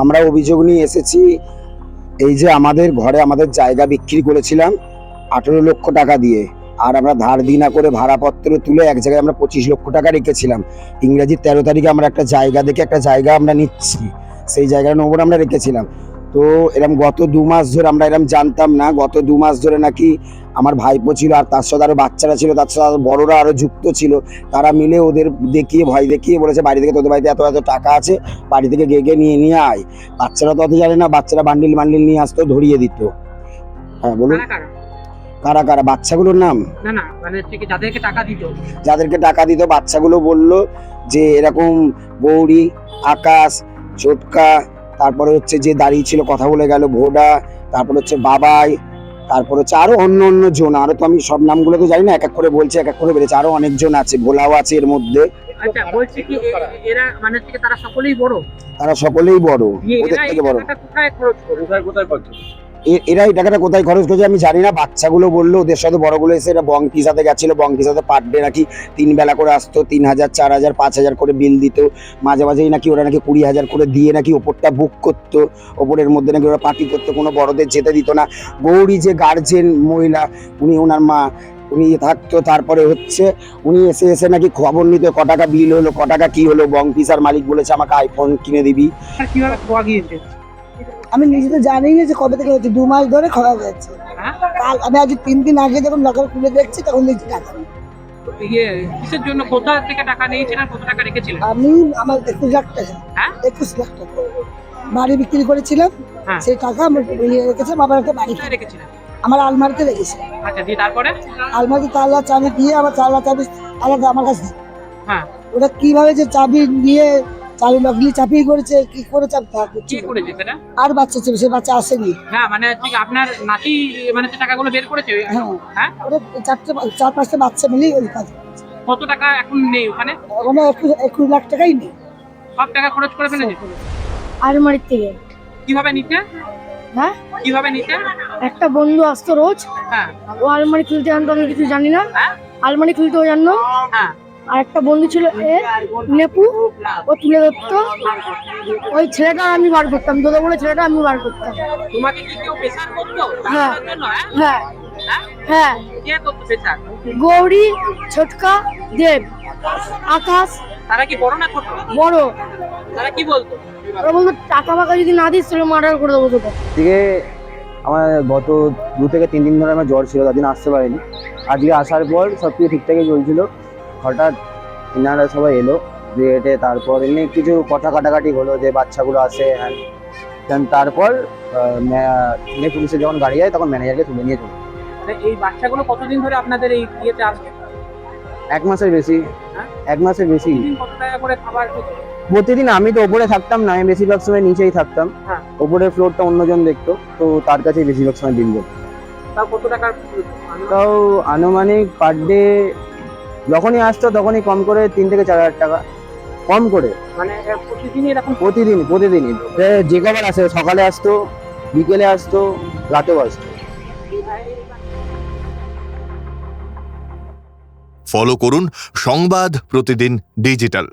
আমরা অভিযোগ নিয়ে এসেছি, এই যে আমাদের ঘরে আমাদের জায়গা বিক্রি করেছিলাম আঠেরো লক্ষ টাকা দিয়ে, আর আমরা ধার দি না করে ভাড়াপত্র তুলে এক জায়গায় আমরা পঁচিশ লক্ষ টাকা রেখেছিলাম। ইংরেজির তেরো তারিখে আমরা একটা জায়গা দেখে একটা জায়গা আমরা নিচ্ছি, সেই জায়গার নম্বর আমরা রেখেছিলাম। তো এরম গত দু মাস ধরে আমরা এরম জানতাম না গত দু মাস ধরে নাকি আমার ভাইপো ছিল আর তার সাথে আরও বাচ্চারা ছিল তার সাথে আরও বড়রা আরও যুক্ত ছিল। তারা মিলে ওদের দেখিয়ে ভয় দেখিয়ে বলেছে বাড়ি থেকে তোদের বাড়িতে এত এত টাকা আছে বাড়ি থেকে গেগে নিয়ে নিয়ে আয়। বাচ্চারা তো অত জানে না বাচ্চারা বান্ডিল বান্ডিল নিয়ে আসতো ধরিয়ে দিত। হ্যাঁ বলুন। কারা কারা? বাচ্চাগুলোর নাম? না না মানে যাদেরকে টাকা দিত। যাদেরকে টাকা দিত বাচ্চাগুলো বলল যে এরকম গৌরী আকাশ চটকা তারপরে হচ্ছে যে দাঁড়িয়ে ছিল কথা বলে গেল ভোডা তারপর হচ্ছে বাবাই তারপর হচ্ছে আরও অন্য অন্য জন আরও তো আমি সব নামগুলো তো জানি না এক এক করে বলছে এক এক করে বেড়েছে আরও অনেকজন আছে ভোলাও আছে এর মধ্যে। আচ্ছা বলছি কি এ- এ- এরা মানে তারা সকলেই বড়? তারা সকলেই বড় ওদের থেকে বড়। কোথায় খরচ কোথায় এরা এই টাকাটা কোথায় খরচ করছে, আমি জানি না। বাচ্চাগুলো বলল, ওদের সাথে বড়গুলো এসে এরা বং পিসাতে গেছিল, বং পিসাতে পার ডে নাকি? তিন বেলা করে আসতো, তিন হাজার, চার হাজার, পাঁচ হাজার করে বিল দিত। মাঝে মাঝেই নাকি ওরা নাকি কুড়ি হাজার করে দিয়ে নাকি ওপরটা বুক করতো। ওপরের মধ্যে নাকি ওরা পার্টি করতো, কোনো বড়দের যেতে দিত না। গৌরী যে গার্জেন মহিলা, উনি ওনার মা, উনি থাকতো, তারপরে হচ্ছে উনি এসে এসে নাকি খবর নিতে, ক টাকা বিল হলো, ক টাকা কি হলো, বং পিসার মালিক বলেছে, আমাকে আইফোন কিনে দিবি। কীভাবে আমি নিজে তো জানি না যে কবে থেকে হচ্ছে দু মাস ধরে খাওয়া যাচ্ছে হ্যাঁ? কাল আমি আজ তিন দিন আগে যখন লকার খুলে দেখছি তখন দেখছি টাকা। ইয়ে কিসের জন্য? কোথা থেকে টাকা নিয়েছিলেন? কত টাকা রেখেছিলেন? আমি আমার একুশ লাখ টাকা। হ্যাঁ? একুশ লাখ টাকা। বাড়ি বিক্রি করেছিলাম হ্যাঁ। সেই টাকা আমার ইয়ে রেখেছে বাবার একটা বাড়ি। আমার আলমারিতে রেখেছে আচ্ছা দিয়ে তারপরে? আলমারিতে তালা চাবি দিয়ে আমার তালা চাবি আলাদা আমার কাছে। হ্যাঁ। ওটা কীভাবে যে চাবি নিয়ে চাবি লগলি চাপিয়ে করেছে কি করে চাবি থাকে কি করেছে সেটা? আর বাচ্চা ছিল সে বাচ্চা আসেনি। হ্যাঁ মানে হচ্ছে কি আপনার নাতি মানে টাকাগুলো বের করেছে হ্যাঁ। হ্যাঁ? ওটা চারটে চার পাঁচটা বাচ্চা মিলিয়ে ওই কাজ কত টাকা এখন নেই ওখানে? ওখানে একুশ একুশ লাখ টাকাই নেই। সব টাকা খরচ করে ফেলেছে? আলমারির থেকে। কীভাবে নিতে? হ্যাঁ? কীভাবে নিতে? একটা বন্ধু আসতো রোজ। হ্যাঁ। ও আলমারি খুলতে জানতো আমি কিছু জানি না। হ্যাঁ? আলমারি খুলতে ও জানতো। হ্যাঁ। আর একটা বন্ধু ছিল এ নেপু ও তুলে ধরত। ওই ছেলেটা আমি বার করতাম দোদা বলে ছেলেটা আমি বার করতাম। তোমাকে কি কেউ প্রেসার করতো? হ্যাঁ। হ্যাঁ? হ্যাঁ হ্যাঁ? হ্যাঁ। কে করতো প্রেসার গৌরী ছোটকা দেব আকাশ। তারা কি বড় না ছোট? বড়। তারা কি বলতো? ওরা বলতো টাকা ফাকা যদি না দিস তাহলে মার্ডার করে দেবো তোকে। থেকে আমার গত দু থেকে তিন দিন ধরে আমার জ্বর ছিল তার দিন আসতে পারিনি। আজকে আসার পর সব কিছু ঠিকঠাকই চলছিল। হঠাৎ ইনারা সবাই এলো এটে তারপর এমনি কিছু কথা কাটাকাটি হলো যে বাচ্চাগুলো আসে দেন তারপর ম্যা- এনে পুলিশের যখন গাড়ি যায় তখন ম্যানেজারকে তুলে নিয়ে চলে। মানে এই বাচ্চাগুলো কতদিন ধরে আপনাদের এই ইয়েতে আসবে? এক মাসের বেশি। হ্যাঁ? এক মাসের বেশি। কত টাকা করে খাবার প্রতিদিন আমি তো ওপরে থাকতাম না আমি বেশিরভাগ সময় নিচেই থাকতাম। হ্যাঁ। ওপরের ফ্লোরটা অন্যজন দেখতো তো তার কাছেই বেশিরভাগ সময় দিন টাকার? তাও আনুমানিক পার ডে যখনই আসতো তখনই কম করে তিন থেকে চার হাজার টাকা কম করে। মানে আহ, প্রতিদিনই এরকম প্রতিদিন প্রতিদিনই। যে কবার আসে সকালে আসতো বিকেলে আসতো রাতেও আসতো। ফলো করুন সংবাদ প্রতিদিন ডিজিটাল।